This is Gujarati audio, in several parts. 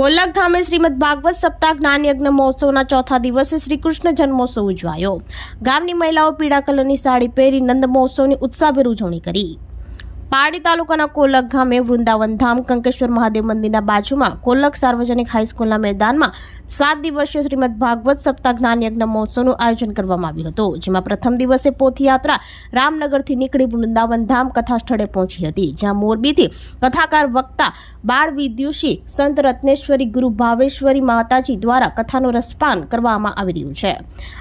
કોલક ગામે શ્રીમદ ભાગવત સપ્તાહ જ્ઞાન યજ્ઞ મહોત્સવના ચોથા દિવસે શ્રી કૃષ્ણ જન્મોત્સવ ઉજવાયો. ગામની મહિલાઓ પીળા કલરની સાડી પહેરી નંદ મહોત્સવની ઉત્સાહભેર ઉજવણી કરી. પારડી તાલુકાના કોલક ગામે વૃંદાવન ધામ કંકેશ્વર મહાદેવ મંદિરના બાજુમાં કોલક સાર્વજનિક હાઈસ્કૂલના મેદાનમાં સાત દિવસીય શ્રીમદ ભાગવત સપ્તાહ જ્ઞાન યજ્ઞ મહોત્સવનું આયોજન કરવામાં આવ્યું હતું, જેમાં પ્રથમ દિવસે પોથયાત્રા રામનગરથી નીકળી વૃંદાવન ધામ કથા સ્થળે પહોંચી હતી, જ્યાં મોરબીથી કથાકાર વક્તા બાળ વિદ્યુષી સંત રત્નેશ્વરી ગુરુ ભાવેશ્વરી માતાજી દ્વારા કથાનું રસપાન કરવામાં આવી રહ્યું છે.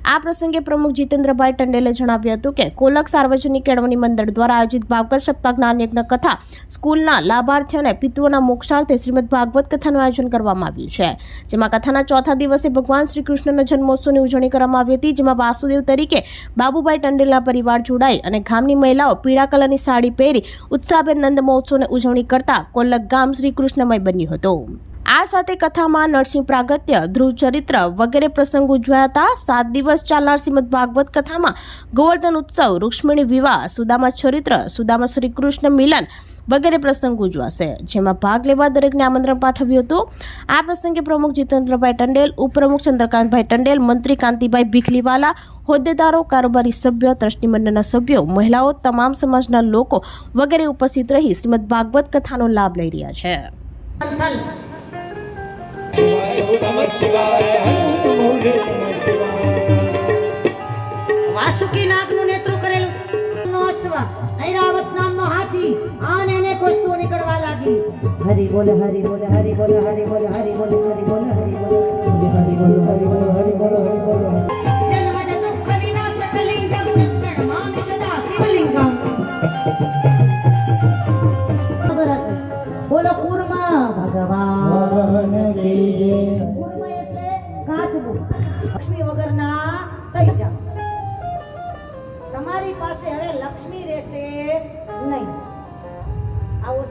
આ પ્રસંગે પ્રમુખ જીતેન્દ્રભાઈ ટંડેલે જણાવ્યું હતું કે, કોલક સાર્વજનિક કેળવણી મંડળ દ્વારા આયોજિત ભાગવત સપ્તાહ જ્ઞાન યજ્ઞ કથા સ્કૂલના લાભાર્થીઓને પિતૃઓના મોક્ષાર્થે શ્રીમદ ભાગવત કથાનું આયોજન કરવામાં આવ્યું છે. જેમાં કથાના ચોથા દિવસે ભગવાન શ્રી કૃષ્ણના જન્મોત્સવની ઉજવણી કરવામાં આવી હતી, જેમાં વાસુદેવ તરીકે બાબુભાઈ ટંડેલના પરિવાર જોડાઈ અને ગામની મહિલાઓ પીળા કલરની સાડી પહેરી ઉત્સાહભેર નંદ મહોત્સવની ઉજવણી કરતા કોલક ગામ શ્રી કૃષ્ણમય બન્યું હતું. આ સાથે કથામાં નરસિંહ પ્રાગત્ય, ધ્રુવ ચરિત્ર વગેરે પ્રસંગો ઉજવાયા હતા. સાત દિવસ ચાલનાર શ્રીમદ ભાગવત કથામાં ગોવર્ધન ઉત્સવ, રૂક્ષ્મણી વિવાહ, સુદામા ચરિત્ર, સુદામા શ્રી કૃષ્ણ મિલન વગેરે પ્રસંગો ઉજવાશે જેમાં ભાગ લેવા દરેકને આમંત્રણ પાઠવ્યું હતું. આ પ્રસંગે પ્રમુખ જીતેન્દ્રભાઈ ટંડેલ, ઉપપ્રમુખ ચંદ્રકાંતભાઈ ટંડેલ, મંત્રી કાંતિભાઈ ભીખલીવાલા, હોદ્દેદારો, કારોબારી સભ્યો, ટ્રસ્ટી મંડળના સભ્યો, મહિલાઓ, તમામ સમાજના લોકો વગેરે ઉપસ્થિત રહી શ્રીમદ ભાગવત કથાનો લાભ લઈ રહ્યા છે. નમઃ નાગનું વાસુકીનાથનું કરેલું ઐરાવત નામનો હાથી આને અનેક વસ્તુઓ નીકળવા લાગી હરી બોલ હરી બોલ હરી બોલ હરી બોલ હરી બોલ હરી બોલ હરી બોલ હરી બોલ હરી બોલ હરી બોલ હરી બોલ જન્મજ દુઃખ બોલો કુર્મા ભગવાન કી કાચબું લક્ષ્મી વગરના થઈ જાવ તમારી પાસે હવે લક્ષ્મી રહેશે નહીં. આવો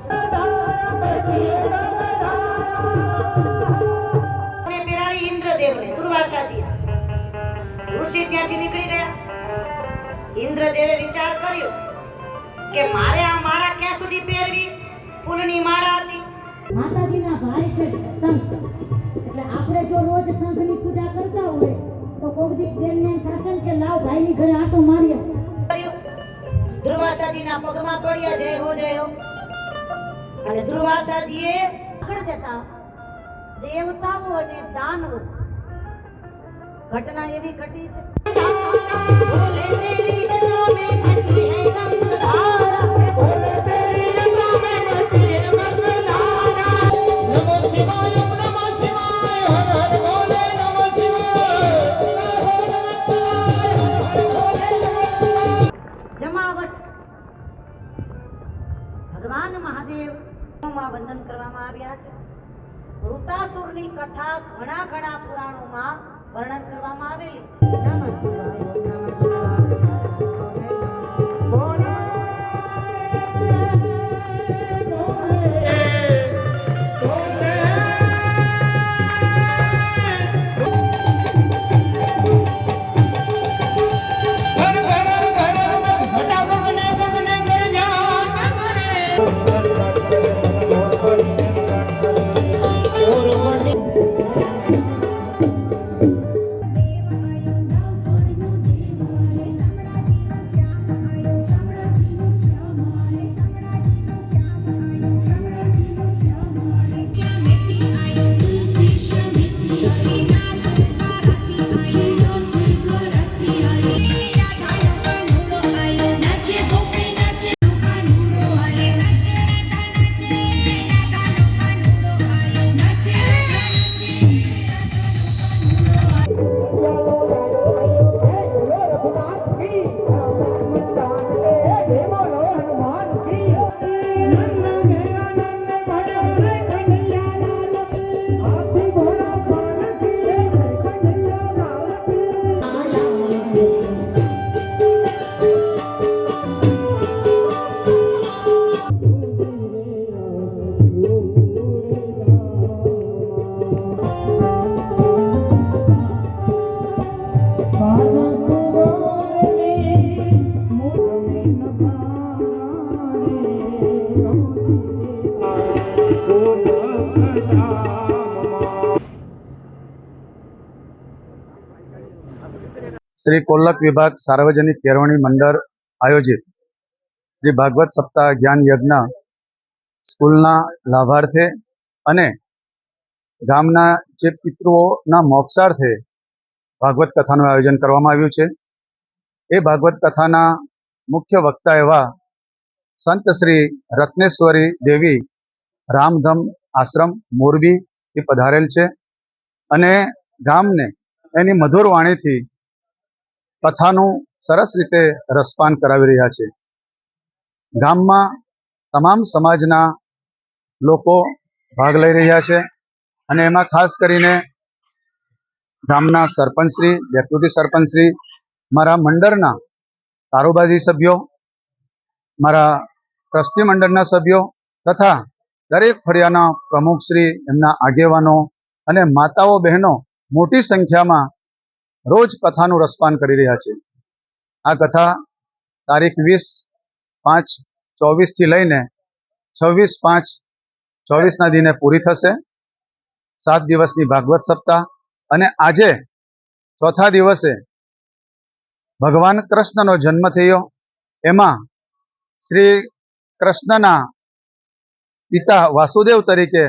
ઇન્દ્રદેવને દુર્વાસાજી ઋષિ ત્યાંથી નીકળી ગયા. ઇન્દ્રદેવે વિચાર કર્યો કે મારે આ માળા ક્યાં સુધી પહેરવી? ફૂલની માળા હતી. માતાજીના ભાઈ છે એટલે આપણે જો રોજ સંઘની પૂજા કરતા હોય તો કોક દી બેનને શાસન કે લાવ ભાઈની ઘરે આટો મારીએ. ધ્રુવાસાજીના પગમાં પડ્યા જય હો જય હો. અને ધ્રુવાસાજીએ આગળ જતા દેવતાઓ અને દાનવો. ઘટના એવી ઘટી છે. વૃતાસુરની કથા ઘણા ઘણા પુરાણોમાં વર્ણન કરવામાં આવેલી છે. શ્રી કોલ્લક વિભાગ સાર્વજનિક કેરવણી મંડળ આયોજિત. શ્રી ભાગવત સપ્તાહ જ્ઞાન યજ્ઞ સ્કૂલના લાભાર્થે અને ગામના જે પિતૃઓના મોક્ષાર્થે ભાગવત કથાનું આયોજન કરવામાં આવ્યું છે. એ ભાગવત કથાના મુખ્ય વક્તા એવા સંત શ્રી રત્નેશ્વરી દેવી રામધમ આશ્રમ મોરબી એ પધારેલ છે. અને ગામને એની મધુર વાણીથી કથાનું સરસ રીતે રસપાન કરાવી રહ્યા છે. ગામમાં તમામ સમાજના લોકો ભાગ લઈ રહ્યા છે અને એમાં ખાસ કરીને ગામના સરપંચશ્રી, ડેપ્યુટી સરપંચશ્રી, મારા મંડળના કારોબારી સભ્યો, મારા ટ્રસ્ટી મંડળના સભ્યો તથા દરેક ફળિયાના પ્રમુખશ્રી એમના આગેવાનો અને માતાઓ, બહેનો મોટી સંખ્યામાં રોજ કથાનું રસપાન કરી રહ્યા છે. આ કથા તારીખ વીસ પાંચ ચોવીસથી લઈને છવ્વીસ પાંચ ચોવીસના દિને પૂરી થશે. સાત દિવસની ભાગવત સપ્તાહ અને આજે ચોથા દિવસે ભગવાન કૃષ્ણનો જન્મ થયો. એમાં શ્રી કૃષ્ણના પિતા વાસુદેવ તરીકે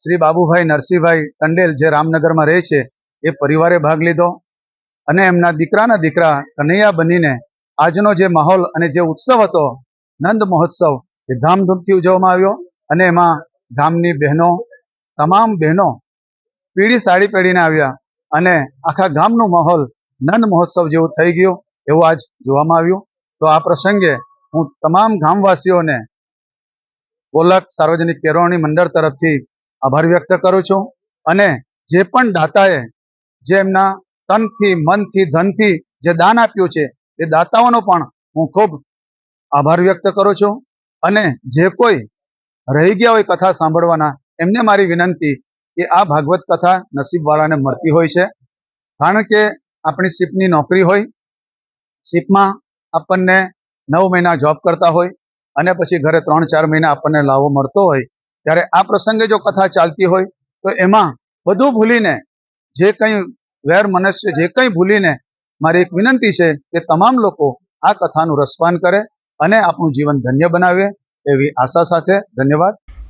શ્રી બાબુભાઈ નરસિંહભાઈ ટંડેલ જે રામનગરમાં રહે છે, એ પરિવારે ભાગ લીધો અને એમના દીકરાના દીકરા કનૈયા બનીને આજનો જે માહોલ અને જે ઉત્સવ હતો, નંદ મહોત્સવ, એ ધામધૂમથી ઉજવવામાં આવ્યો અને એમાં ગામની બહેનો, તમામ બહેનો પીળી સાડી પહેરીને આવ્યા અને આખા ગામનો માહોલ નંદ મહોત્સવ જેવું થઈ ગયું એવું આજ જોવામાં આવ્યું. તો આ પ્રસંગે હું તમામ ગામવાસીઓને કોલક સાર્વજનિક કેળવણી મંડળ તરફથી આભાર વ્યક્ત કરું છું અને જે પણ દાતાએ જે એમના તનથી, મનથી, ધનથી જે દાન આપ્યું છે, એ દાતાઓનો પણ હું ખૂબ આભાર વ્યક્ત કરું છું અને જે કોઈ રહી ગયા હોય કથા સાંભળવાના, એમને મારી વિનંતી કે આ ભાગવત કથા નસીબવાળાને મળતી હોય છે. કારણ કે આપણી શિપની નોકરી હોય, શિપમાં આપણને નવ મહિના જોબ કરતા હોય અને પછી ઘરે ત્રણ ચાર મહિના આપણને લાવો મળતો હોય, ત્યારે આ પ્રસંગે જો કથા ચાલતી હોય, તો એમાં બધું ભૂલીને, જે કંઈ વેર મનસ્ય, જે કંઈ ભૂલીને મારી એક વિનંતી છે કે તમામ લોકો આ કથાનું રસપાન કરે અને આપણું જીવન ધન્ય બનાવે એવી આશા સાથે ધન્યવાદ.